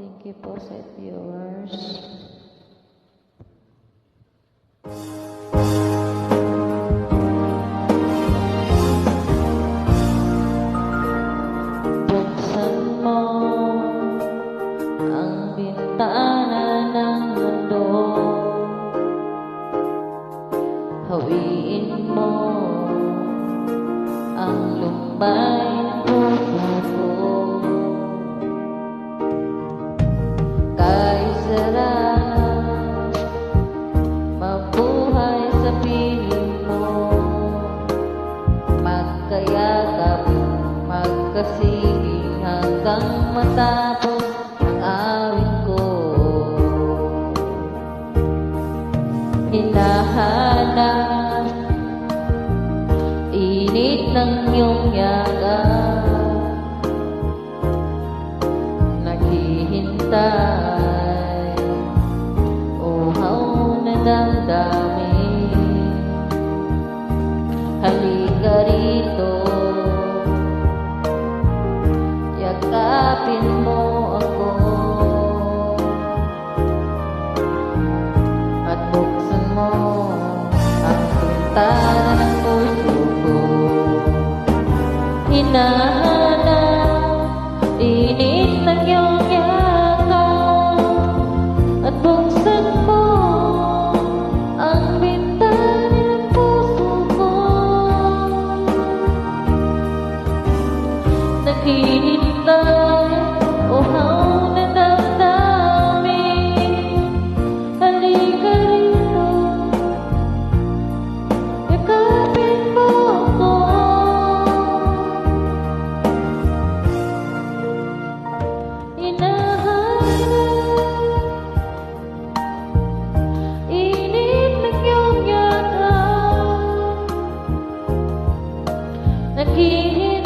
Thank you po sa viewers. Ang bintana ng mundo Hawiin mo ang lumbay mabuhay sa piling mo Magkayakap, magkasiging hanggang matapos ang awit ko Hinahanap init ng iyong yakap Naghihintay Halika rito. Yakapin mo ako. At buksan mo Ang pintana ng puso ko. Hinahanap Init ng iyong yakap At buksan Naghihintay